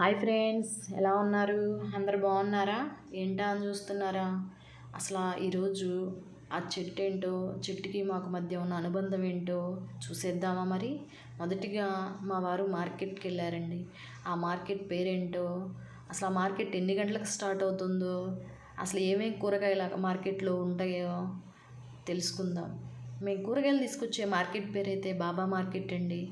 Hi friends ఎలా ఉన్నారు? అందరు బాగున్నారా? ఏంటా అని చూస్తున్నారా? అసలు ఈరోజు ఆ చెట్టు ఏంటో చెట్టుకి మాకు మధ్య ఉన్న అనుబంధం ఏంటో చూసేద్దామా మరి? మొదటిగా మా వారు మార్కెట్కి వెళ్ళారండి. ఆ మార్కెట్ పేరేంటో అసలు ఆ మార్కెట్ ఎన్ని గంటలకు స్టార్ట్ అవుతుందో అసలు ఏమేమి కూరగాయలు మార్కెట్లో ఉంటాయో తెలుసుకుందాం. మేము కూరగాయలు తీసుకొచ్చే మార్కెట్ పేరైతే బాబా మార్కెట్ అండి.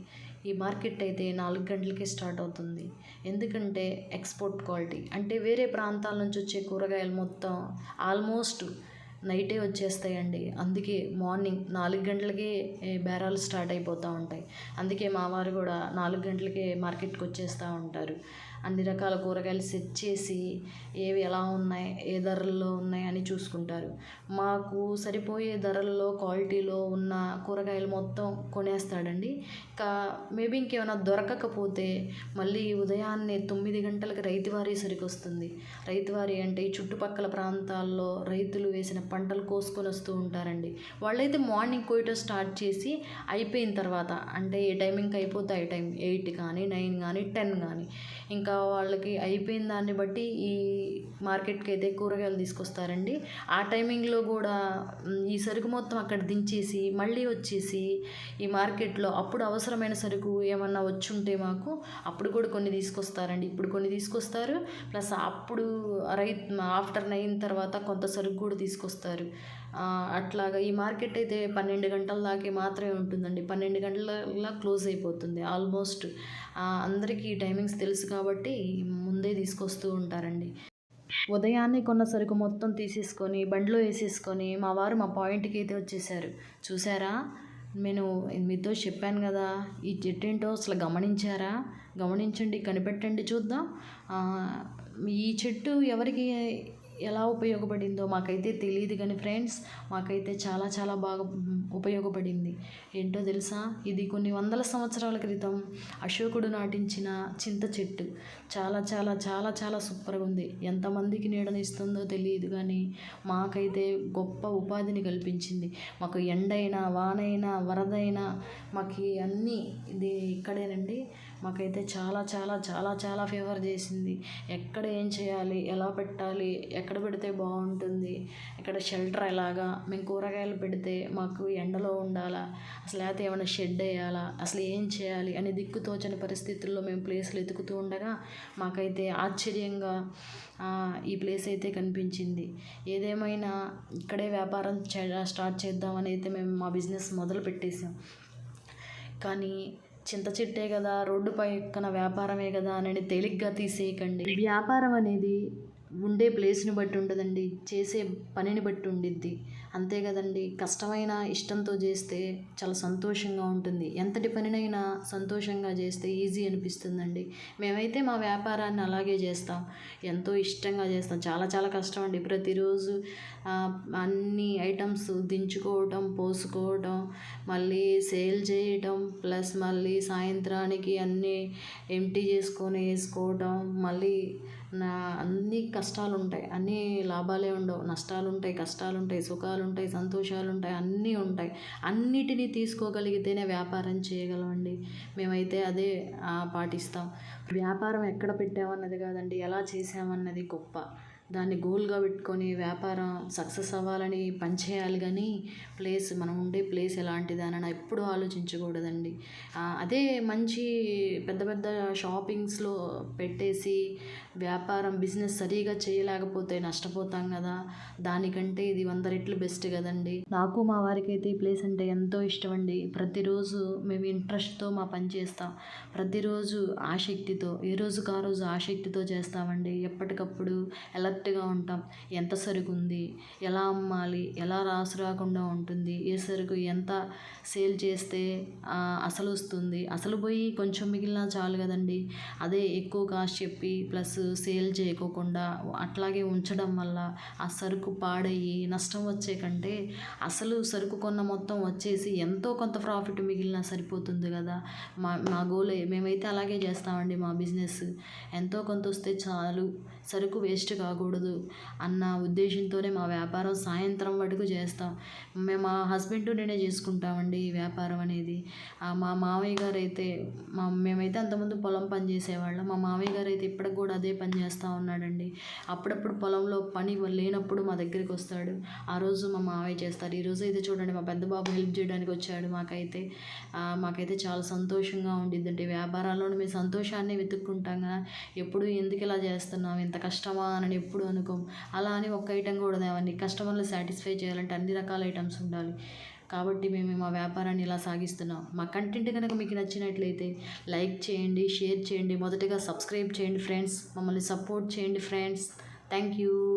ఈ మార్కెట్ అయితే నాలుగు గంటలకే స్టార్ట్ అవుతుంది. ఎందుకంటే ఎక్స్పోర్ట్ క్వాలిటీ. అంటే వేరే ప్రాంతాల నుంచి వచ్చే కూరగాయలు మొత్తం ఆల్మోస్ట్ నైటే వచ్చేస్తాయండి. అందుకే మార్నింగ్ నాలుగు గంటలకే బేరాలు స్టార్ట్ అయిపోతూ ఉంటాయి. అందుకే మా వారు కూడా నాలుగు గంటలకే మార్కెట్కి వచ్చేస్తూ ఉంటారు. అన్ని రకాల కూరగాయలు సెట్ చేసి ఏవి ఎలా ఉన్నాయి ఏ ధరల్లో ఉన్నాయి అని చూసుకుంటారు. మాకు సరిపోయే ధరల్లో క్వాలిటీలో ఉన్న కూరగాయలు మొత్తం కొనేస్తాడండి. ఇంకా మేబీ ఇంకేమైనా దొరకకపోతే మళ్ళీ ఉదయాన్నే తొమ్మిది గంటలకు రైతువారీ సరికొస్తుంది రైతువారీ అంటే ఈ చుట్టుపక్కల ప్రాంతాల్లో రైతులు వేసిన పంటలు కోసుకొని వస్తూ ఉంటారండి. వాళ్ళైతే మార్నింగ్ కోయటం స్టార్ట్ చేసి అయిపోయిన తర్వాత అంటే ఏ టైమింగ్కి అయిపోతే ఆ టైం ఎయిట్ కానీ నైన్ కానీ టెన్ కానీ ఇంకా వాళ్ళకి అయిపోయిన దాన్ని బట్టి ఈ మార్కెట్కి అయితే కూరగాయలు తీసుకొస్తారండి. ఆ టైమింగ్లో కూడా ఈ సరుకు మొత్తం అక్కడ దించేసి మళ్ళీ వచ్చేసి ఈ మార్కెట్లో అప్పుడు అవసరమైన సరుకు ఏమన్నా వచ్చుంటే మాకు అప్పుడు కూడా కొన్ని తీసుకొస్తారండి. ఇప్పుడు కొన్ని తీసుకొస్తారు ప్లస్ అప్పుడు రైట్ ఆఫ్టర్ నైన్ తర్వాత కొంత సరుకు కూడా తీసుకొస్తారు. వస్తారు. అట్లాగా ఈ మార్కెట్ అయితే పన్నెండు గంటల దాకే మాత్రమే ఉంటుందండి. పన్నెండు గంటల క్లోజ్ అయిపోతుంది. ఆల్మోస్ట్ అందరికీ ఈ టైమింగ్స్ తెలుసు కాబట్టి ముందే తీసుకొస్తూ ఉంటారండి. ఉదయాన్నే కొన్న సరుకు మొత్తం తీసేసుకొని బండిలో వేసేసుకొని మా వారు మా పాయింట్కి అయితే వచ్చేసారు. చూసారా? నేను మీతో చెప్పాను కదా ఈ చెట్టు ఏంటో అసలు గమనించారా? గమనించండి కనిపెట్టండి చూద్దాం. ఈ చెట్టు ఎవరికి ఎలా ఉపయోగపడిందో మాకైతే తెలియదు కానీ ఫ్రెండ్స్ మాకైతే చాలా చాలా బాగా ఉపయోగపడింది. ఏంటో తెలుసా? ఇది కొన్ని వందల సంవత్సరాల క్రితం అశోకుడు నాటించిన చింత చెట్టు. చాలా చాలా చాలా చాలా సూపర్గా ఉంది. ఎంతమందికి నీడనిస్తుందో తెలియదు కానీ మాకైతే గొప్ప ఉపాధిని కల్పించింది. మాకు ఎండైనా వానైనా వరదైనా మాకు అన్నీ ఇది ఇక్కడేనండి. మాకైతే చాలా చాలా చాలా చాలా ఫేవర్ చేసింది. ఎక్కడ ఏం చేయాలి ఎలా పెట్టాలి ఎక్కడ పెడితే బాగుంటుంది ఎక్కడ షెల్టర్ ఎలాగా మేము కూరగాయలు పెడితే మాకు ఎండలో ఉండాలా అసలు లేకపోతే ఏమైనా షెడ్ వేయాలా అసలు ఏం చేయాలి అని దిక్కుతోచని పరిస్థితుల్లో మేము ప్లేస్లు వెతుకుతూ ఉండగా మాకైతే ఆశ్చర్యంగా ఈ ప్లేస్ అయితే కనిపించింది. ఏదేమైనా ఇక్కడే వ్యాపారం చే- స్టార్ట్ చేద్దామని అయితే మేము మా బిజినెస్ మొదలు పెట్టేసాం కానీ చింత చెట్టే కదా రోడ్డు పక్కన వ్యాపారమే కదా అని తేలిగ్గా తీసేయకండి. వ్యాపారం అనేది ఉండే ప్లేస్ని బట్టి ఉండదండి చేసే పనిని బట్టి ఉండిద్ది. అంతే కదండి. కష్టమైన ఇష్టంతో చేస్తే చాలా సంతోషంగా ఉంటుంది. ఎంతటి పనినైనా సంతోషంగా చేస్తే ఈజీ అనిపిస్తుందండి. మేమైతే మా వ్యాపారాన్ని అలాగే చేస్తాం. ఎంతో ఇష్టంగా చేస్తాం. చాలా చాలా కష్టం అండి. ప్రతిరోజు అన్ని ఐటమ్స్ దించుకోవటం పోసుకోవటం మళ్ళీ సేల్ చేయటం ప్లస్ మళ్ళీ సాయంత్రానికి అన్నీ ఎంటీ చేసుకొని వేసుకోవటం మళ్ళీ నా అన్ని కష్టాలు ఉంటాయి అన్నీ లాభాలే ఉండవు. నష్టాలు ఉంటాయి కష్టాలు ఉంటాయి సుఖాలు ఉంటాయి సంతోషాలు ఉంటాయి అన్నీ ఉంటాయి. అన్నిటినీ తీసుకోగలిగితేనే వ్యాపారం చేయగలమండి. మేమైతే అదే పాటిస్తాం. వ్యాపారం ఎక్కడ పెట్టామన్నది కాదండి ఎలా చేసామన్నది గొప్ప. దాన్ని గోల్గా పెట్టుకొని వ్యాపారం సక్సెస్ అవ్వాలని పనిచేయాలి కానీ ప్లేస్ మనం ఉండే ప్లేస్ ఎలాంటిది అని ఎప్పుడూ ఆలోచించకూడదండి. అదే మంచి పెద్ద పెద్ద షాపింగ్స్లో పెట్టేసి వ్యాపారం బిజినెస్ సరిగా చేయలేకపోతే నష్టపోతాం కదా. దానికంటే ఇది వంద రెట్లు బెస్ట్ కదండి. నాకు మా వారికి అయితే ఈ ప్లేస్ అంటే ఎంతో ఇష్టం అండి. ప్రతిరోజు మేము ఇంట్రెస్ట్తో మా పని చేస్తాం. ప్రతిరోజు ఆసక్తితో ఏ రోజుకు ఆ రోజు ఆసక్తితో చేస్తామండి. ఎప్పటికప్పుడు ఎలా అలర్ట్గా ఉంటాం. ఎంత సరుకు ఉంది ఎలా అమ్మాలి? ఎలా రాసు రాకుండా ఉంటుంది? ఏ సరుకు ఎంత సేల్ చేస్తే అసలు వస్తుంది? అసలు పోయి కొంచెం మిగిలిన చాలు కదండి. అదే ఎక్కువ కాస్ట్ చెప్పి ప్లస్ సేల్ చేయకోకుండా అట్లాగే ఉంచడం వల్ల ఆ సరుకు పాడయ్యి నష్టం వచ్చే కంటే అసలు సరుకు కొన్న మొత్తం వచ్చేసి ఎంతో కొంత ప్రాఫిట్ మిగిలినా సరిపోతుంది కదా. మా మా గోల్ మేమైతే అలాగే చేస్తామండి మా బిజినెస్. ఎంతో కొంత వస్తే చాలు. సరుకు వేస్ట్ కాకూడదు. చేయకూడదు అన్న ఉద్దేశంతోనే మా వ్యాపారం సాయంత్రం వరకు చేస్తాం. మేము మా హస్బెండ్ నేనే చేసుకుంటామండి ఈ వ్యాపారం అనేది. మా మామయ్య గారు అయితే మా మేమైతే అంతకుముందు పొలం పని చేసేవాళ్ళం. మా మామయ్య గారు అయితే ఇప్పటికి కూడా అదే పని చేస్తూ ఉన్నాడండి. అప్పుడప్పుడు పొలంలో పని లేనప్పుడు మా దగ్గరికి వస్తాడు. ఆ రోజు మా మామయ్య చేస్తారు. ఈరోజు అయితే చూడండి మా పెద్ద బాబు హెల్ప్ చేయడానికి వచ్చాడు మాకైతే. మాకైతే చాలా సంతోషంగా ఉండిద్దండి. వ్యాపారాల్లో మేము సంతోషాన్ని వెతుక్కుంటాం కదా. ఎప్పుడు ఎందుకు ఇలా చేస్తున్నాం ఇంత కష్టమా? అని ఎప్పుడు అనుకోం. అలా అని ఒక్క ఐటెం కూడా అవన్నీ కస్టమర్లు సాటిస్ఫై చేయాలంటే అన్ని రకాల ఐటమ్స్ ఉండాలి. కాబట్టి మేము మా వ్యాపారాన్ని ఇలా సాగిస్తున్నాం. మా కంటెంట్ కనుక మీకు నచ్చినట్లయితే లైక్ చేయండి షేర్ చేయండి మొదటగా సబ్స్క్రైబ్ చేయండి ఫ్రెండ్స్. మమ్మల్ని సపోర్ట్ చేయండి ఫ్రెండ్స్. Thank you.